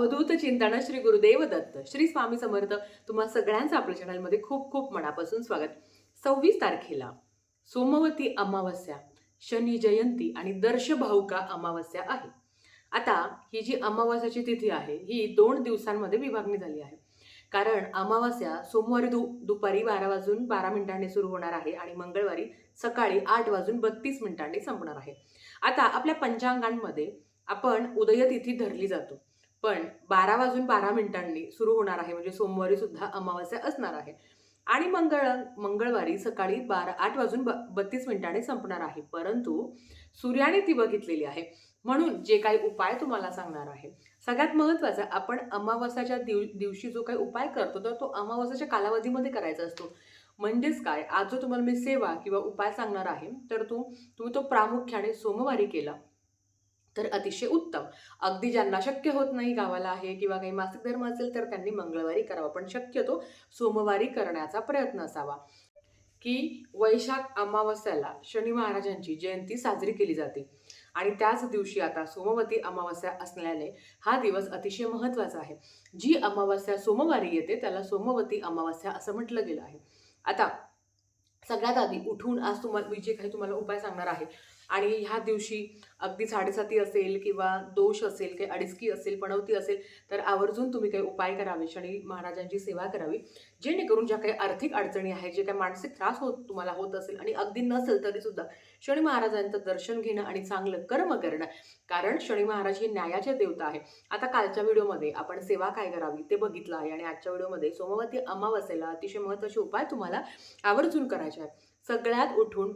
अवधूत चिंतन श्री गुरुदेव दत्त. श्री स्वामी समर्थ तुम्हा सगळ्यांचं आपल्या चॅनलमध्ये खूप खूप मनापासून स्वागत. सव्वीस तारखेला सोमवती अमावस्या शनी जयंती आणि दर्श भाऊका अमावस्या आहे. आता ही जी अमावस्याची तिथी आहे ही दोन दिवसांमध्ये विभागणी झाली आहे. कारण अमावस्या सोमवारी दु दुपारी बारा वाजून बारा मिनिटांनी सुरू होणार आहे आणि मंगळवारी सकाळी आठ वाजून बत्तीस मिनिटांनी संपणार आहे. आता आपल्या पंचांगांमध्ये आपण उदयतिथी धरली जातो. पण बारा वाजून बारा मिनिटांनी सुरू होणार आहे. म्हणजे सोमवारी सुद्धा अमावस्या असणार आहे. आणि मंगळ मंगळवारी सकाळी बारा आठ वाजून ब बत्तीस मिनिटांनी संपणार आहे. परंतु सूर्याने ती बघितलेली आहे. म्हणून जे काही उपाय तुम्हाला सांगणार आहे. सगळ्यात महत्त्वाचा आपण अमावस्याच्या दिव दिवशी जो काही उपाय करतो तर तो अमावस्याच्या कालावधीमध्ये करायचा असतो. म्हणजेच काय? आज जो तुम्हाला मी सेवा किंवा उपाय सांगणार आहे तर तू तुम्ही तो प्रामुख्याने सोमवारी केला. तर अतिशय उत्तम. अगदी ज्यांना शक्य होत नाही गावाला आहे किंवा काही मासिक धर्म असेल तर त्यांनी मंगळवारी करावा पण शक्यतो सोमवारी करण्याचा प्रयत्न असावा. की वैशाख अमावस्याला शनी महाराजांची जयंती साजरी केली जाते. आणि त्याच दिवशी आता सोमवती अमावस्या असल्याने हा दिवस अतिशय महत्त्वाचा आहे. जी अमावस्या सोमवारी येते त्याला सोमवती अमावस्या असं म्हटलं गेलं आहे. आता सगळ्यात आधी उठून आज तुम्हाला मी जे काही तुम्हाला उपाय सांगणार आहे आणि ह्या दिवशी अगदी साडेसाती असेल किंवा दोष असेल काही अडिसकी असेल पणवती असेल तर आवर्जून तुम्ही काही उपाय करावे शनी महाराजांची सेवा करावी. जेणेकरून ज्या काही आर्थिक अडचणी आहेत जे काही मानसिक त्रास होत तुम्हाला होत असेल आणि अगदी नसेल तरी सुद्धा शनी महाराजांचं दर्शन घेणं आणि चांगलं कर्म करणं. कारण शनी महाराज हे न्यायाचे देवता आहे आता कालच्या व्हिडिओमध्ये आपण सेवा काय करावी ते बघितलं आहे आणि आजच्या व्हिडिओमध्ये सोमवती अमावस्येला अतिशय महत्त्वाचे उपाय तुम्हाला आवर्जून करायचे आहेत. सगळ्यात उठून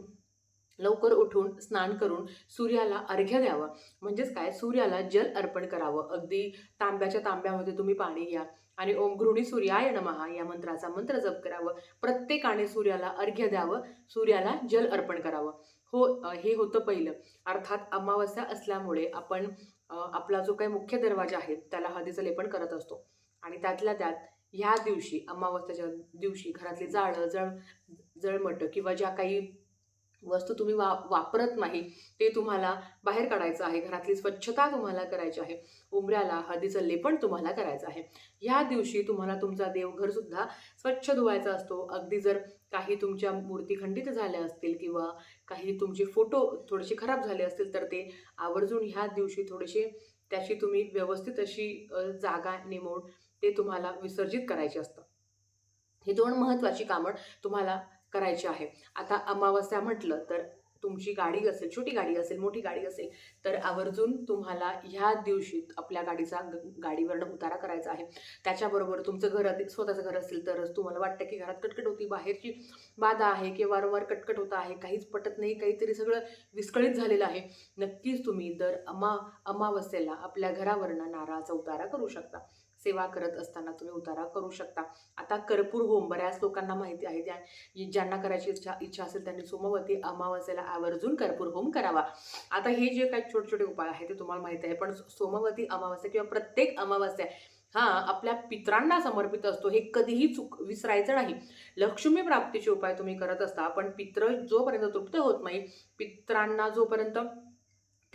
लवकर उठून स्नान करून सूर्याला अर्घ्य द्यावं. म्हणजेच काय? सूर्याला जल अर्पण करावं. अगदी तांब्याच्या तांब्यामध्ये तुम्ही पाणी घ्या आणि ओम घृणी सूर्याय नमहा या मंत्राचा मंत्र जप करावं. प्रत्येकाने सूर्याला अर्घ्य द्यावं. सूर्याला जल अर्पण करावं. हो हे होतं पहिलं. अर्थात अमावस्या असल्यामुळे आपण आपला जो काही मुख्य दरवाजा आहे त्याला हळदीचं लेपन करत असतो. आणि त्यातल्या त्यात ह्या दिवशी अमावस्याच्या दिवशी घरातली जाळं जळ जळमटं किंवा ज्या काही वस्तू तुम्ही वा वापरत नाही ते तुम्हाला बाहेर काढायचं आहे. घरातली स्वच्छता तुम्हाला करायची आहे. उंबऱ्याला हळदीचं लेपण तुम्हाला करायचं आहे. ह्या दिवशी तुम्हाला तुमचा देवघरसुद्धा स्वच्छ धुवायचा असतो. अगदी जर काही तुमच्या मूर्ती खंडित झाल्या असतील किंवा काही तुमचे फोटो थोडेसे खराब झाले असतील तर ते आवर्जून ह्या दिवशी थोडेसे त्याची तुम्ही व्यवस्थित अशी जागा नेमून ते तुम्हाला विसर्जित करायचे असतं. ही दोन महत्त्वाची कामं तुम्हाला करायची आहे. आता अमावस्या म्हटलं तर तुमची गाडी असेल छोटी गाडी असेल मोठी गाडी असेल तर आवर्जून तुम्हाला ह्या दिवशी आपल्या गाडीचा ग- गाडीवरनं उतारा करायचा आहे. त्याच्याबरोबर तुमचं घर स्वतःचं घर असेल तरच तुम्हाला वाटतं की घरात कटकट होती बाहेरची बाधा आहे की वारंवार कटकट होत आहे काहीच पटत नाही काहीतरी सगळं विस्कळीत झालेलं आहे. नक्कीच तुम्ही दर अमा अमावस्येला आपल्या घरावरनं नारळाचा उतारा करू शकता. सेवा करत असताना तुम्ही उतारा करू शकता. आता कर्पूर होम बऱ्याच लोकांना माहिती आहे त्या ज्यांना करायची इच्छा इच्छा असेल त्यांनी सोमवती अमावस्येला आवर्जून कर्पूर होम करावा. आता हे जे काही छोटे छोटे उपाय आहेत ते तुम्हाला माहिती आहे पण सोमवती अमावस्या किंवा प्रत्येक अमावस्या हा आपल्या पित्रांना समर्पित असतो. हे कधीही चुक विसरायचं नाही. लक्ष्मी प्राप्तीचे उपाय तुम्ही करत असता पण पित्र जोपर्यंत तृप्त होत नाही पित्रांना जोपर्यंत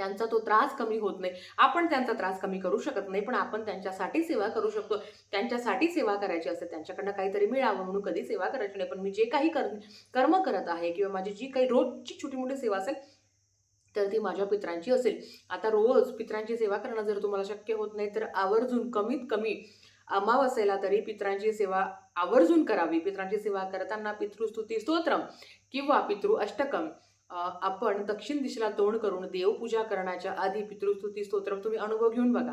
त्यांचा तो त्रास कमी होत नाही. आपण त्यांचा त्रास कमी करू शकत नाही पण आपण त्यांच्यासाठी सेवा करू शकतो. त्यांच्यासाठी सेवा करायची असते त्यांच्याकडनं काहीतरी मिळावं म्हणून कधी सेवा करायची नाही. पण मी जे काही कर कर्म करत आहे किंवा माझी जी काही रोजची छोटी मोठी सेवा असेल तर ती माझ्या पित्रांची असेल. आता रोज पित्रांची सेवा करणं जर तुम्हाला शक्य होत नाही तर आवर्जून कमीत कमी अमावस्येला तरी पित्रांची सेवा आवर्जून करावी. पित्रांची सेवा करताना पितृस्तुती स्तोत्रम किंवा पितृ अष्टकम. आपण दक्षिण दिशेला तोंड करून देवपूजा करण्याच्या आधी पितृस्तुती स्तोत्र तुम्ही अनुभव घेऊन बघा.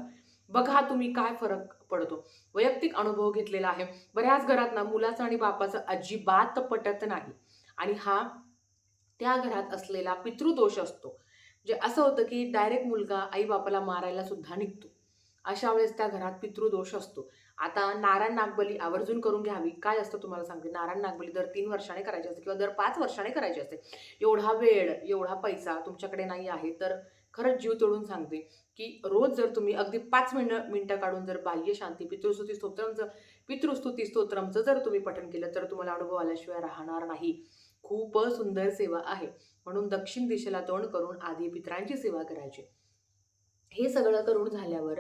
बघा तुम्ही काय फरक पडतो. वैयक्तिक अनुभव घेतलेला आहे. बऱ्याच घरात ना मुलाचं आणि बापाचं अजिबात पटत नाही. आणि हा त्या घरात असलेला पितृदोष असतो. जे असं होतं की डायरेक्ट मुलगा आई बापाला मारायला सुद्धा निघतो. अशा वेळेस त्या घरात पितृदोष असतो. आता नारायण नागबली आवर्जून करून घ्यावी. काय असतं तुम्हाला सांगते. नारायण नागबली दर तीन वर्षाने करायची असते किंवा दर पाच वर्षाने करायची असते. एवढा वेळ एवढा पैसा तुमच्याकडे नाही आहे. तर खरंच जीव तोडून सांगते की रोज जर तुम्ही अगदी पाच मिनटं मिनटं काढून जर बाह्य शांती पितृस्तुती स्तोत्रमचं पितृस्तुती स्तोत्रमचं जर तुम्ही पठण केलं तर तुम्हाला अनुभव आल्याशिवाय राहणार नाही. खूप सुंदर सेवा आहे. म्हणून दक्षिण दिशेला तोंड करून आधी पित्रांची सेवा करायची. हे सगळं करून झाल्यावर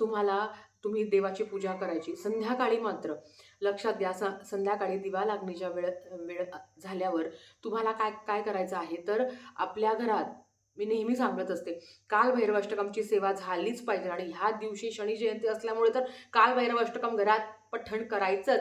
तुम्हाला तुम्ही देवाची पूजा करायची. संध्याकाळी मात्र लक्षात घ्या स- संध्याकाळी दिवा लागणीच्या वेळ वेळ झाल्यावर तुम्हाला काय काय करायचं आहे? तर आपल्या घरात मी नेहमी सांगत असते काल भैरवाष्टकमची सेवा झालीच पाहिजे आणि ह्या दिवशी शनी जयंती असल्यामुळे तर काल भैरवाष्टकम घरात पठण करायचंच.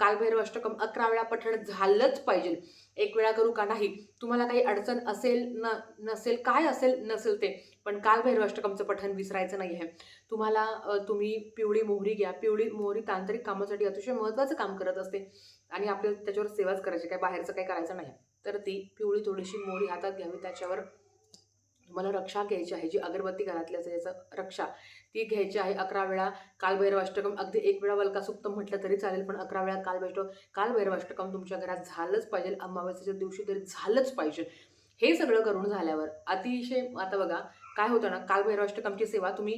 काल भैरवाष्टकम अकरा वेळा पठण झालंच पाहिजे. एक वेळा करू का नाही? तुम्हाला काही अडचण असेल न नसेल काय असेल नसेल ते पण काल भैरवाष्टकमचं पठण विसरायचं नाही आहे तुम्हाला तुम्ही पिवळी मोहरी घ्या. पिवळी मोहरी तांत्रिक कामासाठी अतिशय महत्त्वाचं काम करत असते. आणि आपल्याला त्याच्यावर सेवाच करायची काय बाहेरचं काही करायचं नाही तर ती पिवळी थोडीशी मोहरी हातात घ्यावी. त्याच्यावर तुम्हाला रक्षा घ्यायची आहे. जी अगरबत्ती घरातली असेल याचं रक्षा ती घ्यायची आहे. अकरा वेळा कालभैरवाष्टकम अगदी एक वेळा वल्कासुक्त म्हटलं तरी चालेल पण अकरा वेळा कालभैष्ट कालभैरवाष्टकम तुमच्या घरात झालंच पाहिजे. अमावस्येच्या दिवशी तरी झालंच पाहिजे. हे सगळं करून झाल्यावर अतिशय आता बघा काय होतं ना कालभैरवाष्टकमची सेवा तुम्ही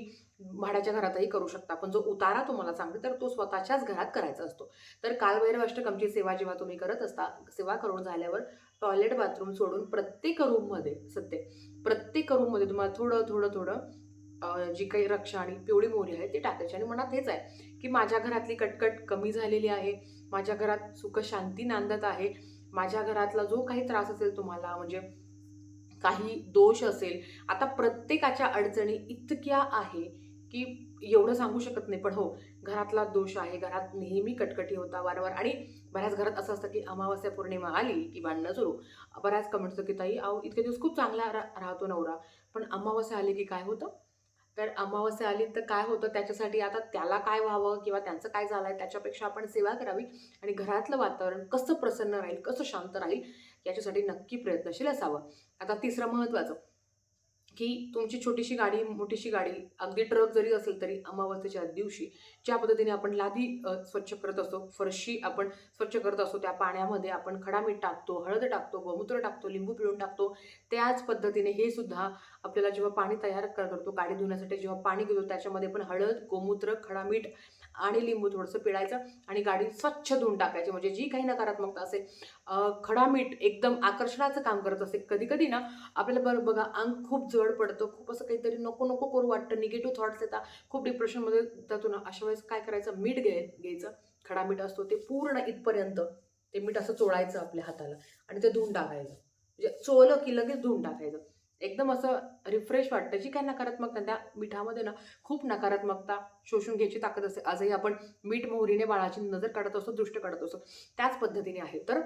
भाड्याच्या घरातही करू शकता पण जो उतारा तुम्हाला सांगते तर तो स्वतःच्याच घरात करायचा असतो. तर कालभैरवाष्टकमची सेवा जेव्हा तुम्ही करत असता सेवा करून झाल्यावर टॉयलेट बाथरूम सोडून प्रत्येक रूममध्ये सत्य प्रत्येक रूममध्ये तुम्हाला थोडं थोडं थोडं जी काही रक्षा आणि पिवळी मोहरी आहे ती टाकायची. आणि मनात हेच आहे की माझ्या घरातली कटकट कमी झालेली आहे माझ्या घरात सुख शांती नांदत आहे माझ्या घरातला जो काही त्रास असेल तुम्हाला म्हणजे काही दोष असेल. आता प्रत्येकाच्या अडचणी इतक्या आहे की एवढं सांगू शकत नाही पण हो घरातला दोष आहे. घरात नेहमी कटकटी होता वारंवार. आणि बऱ्याच घरात असं असतं की अमावस्या पौर्णिमा आली की भांडणं सुरू. बऱ्याच कमेंट्स की ताई अहो इतके दिवस खूप चांगला रा राहतो नवरा. पण अमावस्या आली की काय होतं? तर अमावस्या आली तर काय होतं? त्याच्यासाठी आता त्याला काय व्हावं किंवा त्यांचं काय झालं आहे त्याच्यापेक्षा आपण सेवा करावी. आणि घरातलं वातावरण कसं प्रसन्न राहील? कसं शांत राहील? याच्यासाठी नक्की प्रयत्नशील असावं. आता तिसरं महत्त्वाचं की तुमची छोटीशी गाडी मोठीशी गाडी अगदी ट्रक जरी असेल तरी अमावस्येच्या दिवशी ज्या पद्धतीने आपण लादी स्वच्छ करत असतो फरशी आपण स्वच्छ करत असतो त्या पाण्यामध्ये आपण खडा मीठ टाकतो हळद टाकतो गोमूत्र टाकतो लिंबू पिळून टाकतो त्याच पद्धतीने हे सुद्धा आपल्याला जेव्हा पाणी तयार करतो गाडी धुण्यासाठी जेव्हा पाणी घेतो त्याच्यामध्ये पण हळद गोमूत्र खडा मीठ आणि लिंबू थोडंसं पिळायचं आणि गाडी स्वच्छ धुवून टाकायची. म्हणजे जी काही नकारात्मकता असेल खडा मीठ एकदम आकर्षणाचं काम करत असेल कधी कधी ना आपल्याला बरं बघा अंग खूप जड पडतं खूप असं काहीतरी नको नको करू वाटतं निगेटिव्ह थॉट्स येतात. खूप डिप्रेशनमध्ये त्यातून अशा वेळेस काय करायचं? मीठ घ्याय घ्यायचं. खडा मीठ असतो ते पूर्ण इथपर्यंत ते मीठ असं चोळायचं आपल्या हाताला आणि ते धुवून टाकायचं. म्हणजे चोळलं की लगेच धुवून टाकायचं. एकदम असं रिफ्रेश वाटतं. जी काय नकारात्मकता त्या मिठामध्ये ना खूप नकारात्मकता शोषून घ्यायची ताकद असते. आजही आपण मीठ मोहरीने बाळाची नजर काढत असतो दृष्ट काढत असतो. त्याच पद्धतीने आहे. तर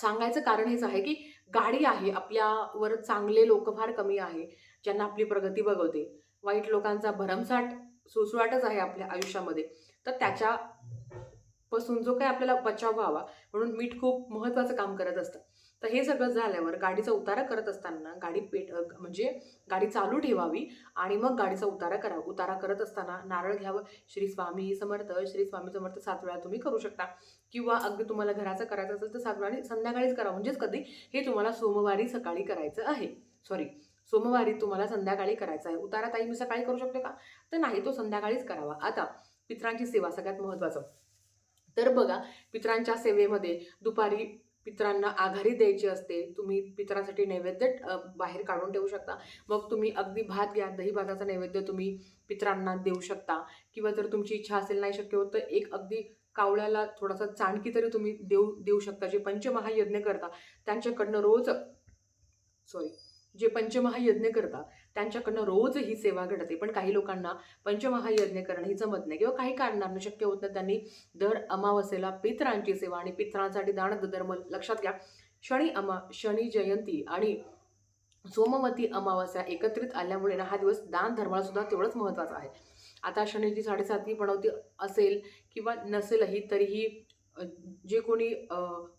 सांगायचं कारण हेच आहे की गाडी आहे. आपल्यावर चांगले लोक फार कमी आहे ज्यांना आपली प्रगती बघवते. वाईट लोकांचा भरमसाट सुसुवाटच आहे आपल्या आयुष्यामध्ये. तर त्याच्यापासून जो काही आपल्याला बचाव व्हावा म्हणून मीठ खूप महत्त्वाचं काम करत असतं. तर हे सगळं झाल्यावर गाडीचा उतारा करत असताना गाडी पेट म्हणजे गाडी चालू ठेवावी आणि मग गाडीचा उतारा करावा उतारा करत असताना नारळ घ्यावं. श्री स्वामी समर्थ श्री स्वामी समर्थ सात वेळा तुम्ही करू शकता. किंवा अगदी तुम्हाला घराचं करायचं असेल तर सात वेळा संध्याकाळीच करा. म्हणजेच कधी? हे तुम्हाला सोमवारी सकाळी करायचं आहे. सॉरी सोमवारी तुम्हाला संध्याकाळी करायचं आहे. उतारा ताई मी सकाळी करू शकते का? तर नाही तो संध्याकाळीच करावा. आता पित्रांची सेवा सगळ्यात महत्त्वाचं. तर बघा पित्रांच्या सेवेमध्ये दुपारी पित्रांना आघारी द्यायची असते तुम्ही पित्रांसाठी नैवेद्य बाहेर काढून ठेवू शकता. मग तुम्ही अगदी भात घ्या दही भाताचा नैवेद्य तुम्ही पित्रांना देऊ शकता. किंवा जर तुमची इच्छा असेल नाही शक्य होत तर एक अगदी कावळ्याला थोडासा चाणकी तरी तुम्ही देऊ देऊ शकता. जे पंचमहायज्ञ करता त्यांच्याकडनं रोज सॉरी जे पंचमहायज्ञ करता त्यांच्याकडनं रोज ही सेवा घडते. पण काही लोकांना पंचमहायज्ञ करणं ही जमत नाही किंवा काही कारणांना शक्य होत नाही. त्यांनी दर अमावस्येला पित्रांची सेवा आणि पित्रांसाठी दान धर्म लक्षात घ्या. शनी अमा शनी जयंती आणि सोमवती अमावस्या एकत्रित आल्यामुळे ना हा दिवस दान धर्माला सुद्धा तेवढंच महत्त्वाचा आहे. आता शनीची साडेसाती बनवती असेल किंवा नसेलही तरीही जे कोणी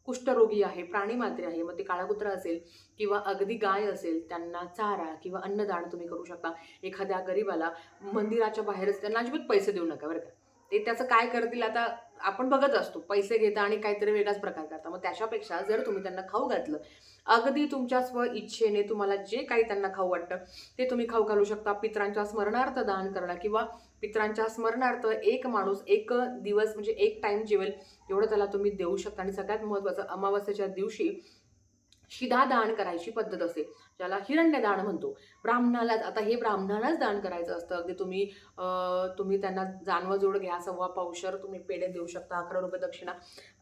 कुष्ठरोगी आहे प्राणीमात्रे आहे मग ते काळाकुत्रा असेल किंवा अगदी गाय असेल त्यांना चारा किंवा अन्नदान तुम्ही करू शकता. एखाद्या गरीबाला मंदिराच्या बाहेरच त्यांना अजिबात पैसे देऊ नका बरं का. ते त्याचं काय करतील आता आपण बघत असतो पैसे घेता आणि काहीतरी वेगळाच प्रकार करता. मग त्याच्यापेक्षा जर तुम्ही त्यांना खाऊ घातलं अगदी तुमच्या स्व इच्छेने तुम्हाला जे काही त्यांना खाऊ वाटतं ते तुम्ही खाऊ घालू शकता. पित्रांच्या स्मरणार्थ दान करणं किंवा पित्रांच्या स्मरणार्थ एक माणूस एक दिवस म्हणजे एक टाईम जेवेल एवढं त्याला तुम्ही देऊ शकता. आणि सगळ्यात महत्त्वाचं अमावस्येच्या दिवशी शिधा दान करायची पद्धत असते ज्याला हिरण्य दान म्हणतो. ब्राह्मणालाच आता हे ब्राह्मणालाच दान करायचं असतं. अगदी तुम्ही तुम्ही त्यांना जानवं जोड घ्या सव्वा पावशर तुम्ही पेढे देऊ शकता अकरा रुपये दक्षिणा.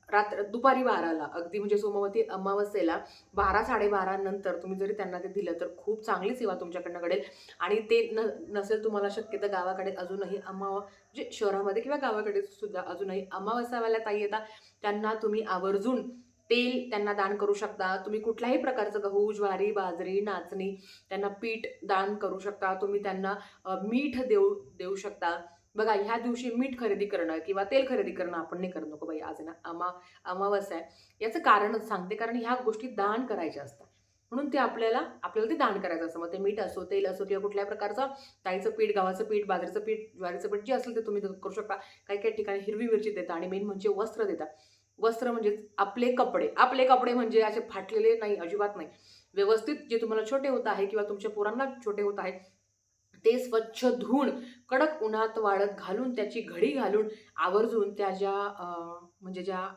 रात्र दुपारी बाराला. अगदी म्हणजे सोमवती अमावस्येला बारा साडेबारा नंतर तुम्ही जरी त्यांना ते दिलं तर खूप चांगली सेवा तुमच्याकडनं घडेल. आणि ते न नसेल तुम्हाला शक्य तर गावाकडे अजूनही अमावा म्हणजे शहरामध्ये किंवा गावाकडे सुद्धा अजूनही अमावस्यावाल्या ताई येतात त्यांना तुम्ही आवर्जून तेल त्यांना दान करू शकता. तुम्ही कुठल्याही प्रकारचं गहू ज्वारी बाजरी नाचणी त्यांना पीठ दान करू शकता. तुम्ही त्यांना मीठ देऊ देऊ शकता. बघा ह्या दिवशी मीठ खरेदी करणं किंवा तेल खरेदी करणं आपण नाही करत नको बाई. आज ना अमा अमावस्या आहे. याचं कारणच सांगते कारण ह्या गोष्टी दान करायच्या असतात. म्हणून ते आपल्याला आपल्याला ते दान करायचं असतं. मग ते मीठ असो तेल असो किंवा कुठल्या प्रकारचं ताईचं पीठ गव्हाचं पीठ बाजरीचं पीठ ज्वारीचं पीठ जे असेल ते तुम्ही करू शकता. काही काही ठिकाणी हिरवी मिरची देता आणि मेन म्हणजे वस्त्र देतात वस्त्र म्हणजे आपले कपडे. आपले कपडे म्हणजे असे फाटलेले नाही अजिबात नाही. व्यवस्थित जे तुम्हाला छोटे होत आहे किंवा तुमच्या पोरांना छोटे होत आहे ते स्वच्छ धुवून कडक उन्हात वाळत घालून त्याची घडी घालून आवर्जून त्या ज्या म्हणजे ज्या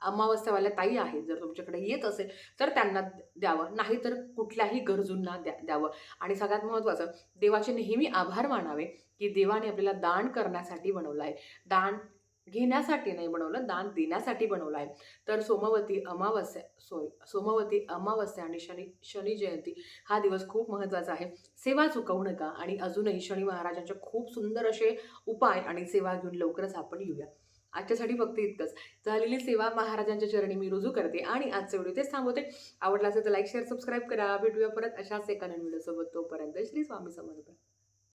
अमावस्यावाल्या ताई आहेत जर तुमच्याकडे येत असेल तर त्यांना द्यावं. नाही तर कुठल्याही गरजूंना द्या द्यावं. आणि सगळ्यात महत्त्वाचं देवाचे नेहमी आभार मानावे की देवाने आपल्याला दान करण्यासाठी बनवलं आहे. दान घेण्यासाठी नाही बनवलं दान देण्यासाठी बनवलं आहे. तर सोमवती अमावस्या सॉरी सोमवती अमावस्या आणि शनी शनी जयंती हा दिवस खूप महत्त्वाचा आहे. सेवा चुकवू नका आणि अजूनही शनी महाराजांचे खूप सुंदर असे उपाय आणि सेवा घेऊन लवकरच आपण येऊया. आजच्यासाठी फक्त इतकंच. झालेली सेवा महाराजांच्या चरणी मी रुजू करते आणि आजचे व्हिडिओ तेच थांबवते. आवडला असेल तर लाईक शेअर सबस्क्राईब करा. भेटूया परत अशाच एका नवीन व्हिडिओसोबत. तोपर्यंत श्री स्वामी समर्थ.